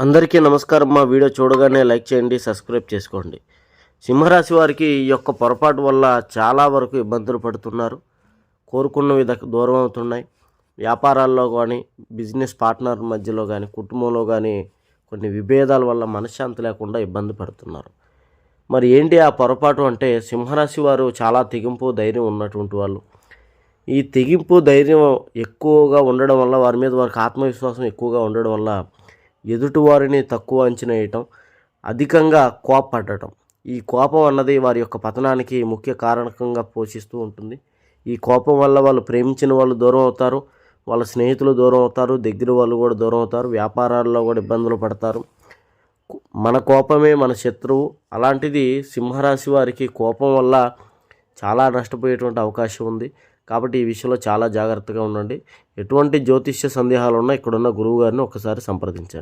అందరికీ నమస్కారం. మా వీడియో చూడగానే లైక్ చేయండి సబ్స్క్రైబ్ చేసుకోండి. సింహరాశి వారికి ఈ యొక్క పొరపాటు వల్ల చాలా వరకు ఇబ్బందులు పడుతున్నారు. కోరుకున్నవి దక్- దూరం అవుతున్నాయి. వ్యాపారాల్లో కానీ బిజినెస్ పార్ట్నర్ మధ్యలో కానీ కుటుంబంలో కానీ కొన్ని విభేదాల వల్ల మనశ్శాంతి లేకుండా ఇబ్బంది పడుతున్నారు. మరి ఏంటి ఆ పొరపాటు అంటే సింహరాశి వారు చాలా తెగింపు ధైర్యం ఉన్నటువంటి వాళ్ళు. ఈ తెగింపు ధైర్యం ఎక్కువగా ఉండడం వల్ల వారి మీద వారికి ఆత్మవిశ్వాసం ఎక్కువగా ఉండడం వల్ల ఎదుటివారిని తక్కువ అంచనా వేయటం అధికంగా కోపపడటం. ఈ కోపం అన్నది వారి యొక్క పతనానికి ముఖ్య కారణకంగా పోషిస్తూ ఉంటుంది. ఈ కోపం వల్ల వాళ్ళు ప్రేమించిన వాళ్ళు దూరం అవుతారు వాళ్ళ స్నేహితులు దూరం అవుతారు దగ్గర వాళ్ళు కూడా దూరం అవుతారు వ్యాపారాల్లో కూడా ఇబ్బందులు పడతారు. మన కోపమే మన శత్రువు. అలాంటిది సింహరాశి వారికి కోపం వల్ల చాలా నష్టపోయేటువంటి అవకాశం ఉంది. కాబట్టి ఈ విషయంలో చాలా జాగ్రత్తగా ఉండండి. ఎటువంటి జ్యోతిష్య సందేహాలు ఉన్నా ఇక్కడున్న గురువు గారిని ఒకసారి సంప్రదించండి.